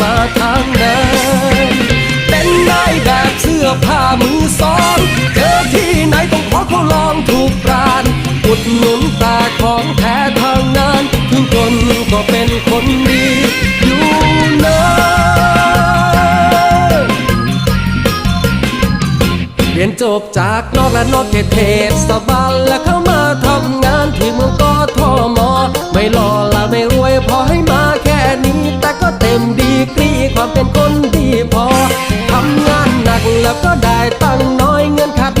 มาทางนั้นเป็นนายแบบเสื้อผ้ามือสองเจอที่ไหนต้องขอเขาลองถูกปรานอุดหนุนตาของแท้ทางนั้นถึงจนก็เป็นคนดีอยู่เนิเรียนจบจากนอกและนอกเขตเทศบาลและเข้ามาทำงานที่เมืองกอทมไม่หล่อละไม่รวยพอให้ ความเป็นคนดีพอ ทำงานหนักแล้วก็ได้ตัง